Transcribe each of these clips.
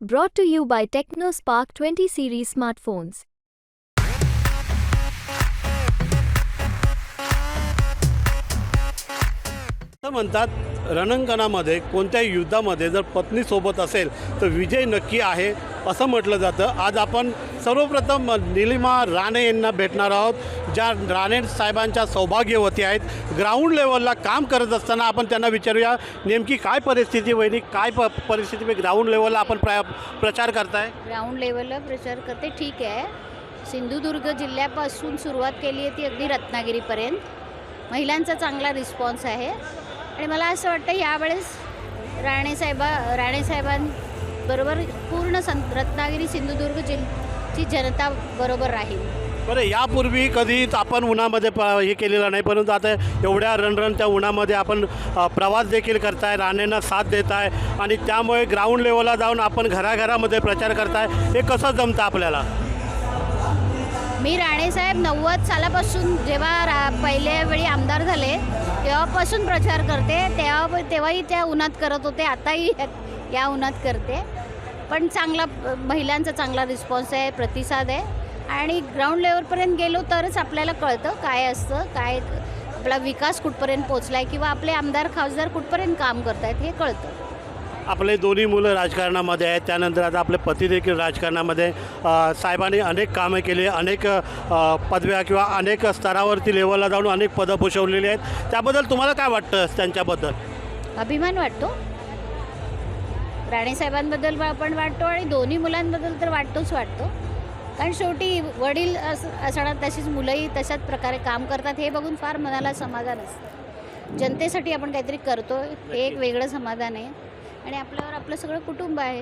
Brought to you by TechnoSpark 20 series smartphones. असं म्हणतात रणांगणामध्ये कोणत्याही युद्धामध्ये जर पत्नीसोबत असेल तर विजय नक्की आहे असं म्हटलं जातं. आज आपण सर्वप्रथम निलिमा राणे यांना भेटणार आहोत ज्या राणे साहेबांच्या सौभाग्यवती आहेत. ग्राउंड लेवलला काम करत असताना आपण त्यांना विचारूया नेमकी काय परिस्थिती वहिनी काय प परिस्थिती म्हणजे ग्राउंड लेवलला आपण प्र प्रचार करताय? ग्राउंड लेवलला प्रचार करते ठीक आहे. सिंधुदुर्ग जिल्ह्यापासून सुरुवात केली आहे ती अगदी रत्नागिरीपर्यंत. महिलांचा चांगला रिस्पॉन्स आहे. आणि मला असं वाटतं यावेळेस राणेसाहेबा राणेसाहेबांबरोबर पूर्ण सं रत्नागिरी सिंधुदुर्ग जिल्ह्याची जनता बरोबर राहील. बरं यापूर्वी कधीच आपण उन्हामध्ये प हे केलेलं नाही परंतु आता एवढ्या रणरणच्या उन्हामध्ये आपण प्रवास देखील करताय राणेंना साथ देताय आणि त्यामुळे ग्राउंड लेवलला जाऊन आपण घराघरामध्ये प्रचार करताय हे कसं जमतं आपल्याला? मी राणेसाहेब नव्वद सालापासून जेव्हा रा पहिल्या वेळी आमदार झाले तेव्हापासून प्रचार करते तेव्हा तेव्हाही त्या उन्हात करत होते आताही या- उन्हात करते. पण चांगला महिलांचा चांगला रिस्पॉन्स आहे प्रतिसाद आहे. आणि ग्राउंड लेवलपर्यंत गेलो तरच आपल्याला कळतं काय असतं काय आपला विकास कुठपर्यंत पोचला आहे किंवा आपले आमदार खासदार कुठपर्यंत काम करत आहेत हे कळतं. आपले दोन्ही मुलं राजकारणामध्ये आहेत. त्यानंतर आता आपले पती देखील राजकारणामध्ये साहेबांनी अनेक कामं केली अनेक पदव्या किंवा अनेक स्तरावरती लेवलला जाऊन अनेक पदं भूषवलेली आहेत. त्याबद्दल तुम्हाला काय वाटतं त्यांच्याबद्दल? अभिमान वाटतो. राणेसाहेबांबद्दल पण वाटतो आणि दोन्ही मुलांबद्दल तर वाटतोच वाटतो. कारण शेवटी वडील अस असणार तशीच मुलंही तशाच प्रकारे काम करतात हे बघून फार मनाला समाधान असतं. जनतेसाठी आपण काहीतरी करतो हे एक वेगळं समाधान आहे. आणि आपल्यावर आपलं सगळं कुटुंब आहे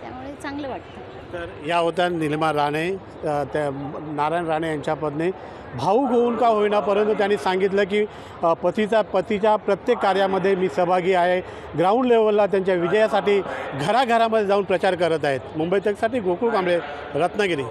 त्यामुळे चांगलं वाटतं. तर या होत्या निलिमा राणे त्या नारायण राणे यांच्या पत्नी. भाऊ होऊन का होईना परंतु त्यांनी सांगितलं की पतीचा पतीच्या प्रत्येक कार्यामध्ये मी सहभागी आहे. ग्राउंड लेवलला त्यांच्या विजयासाठी घराघरामध्ये जाऊन प्रचार करत आहेत. मुंबई तकसाठी गोकुळ कांबळे रत्नागिरी.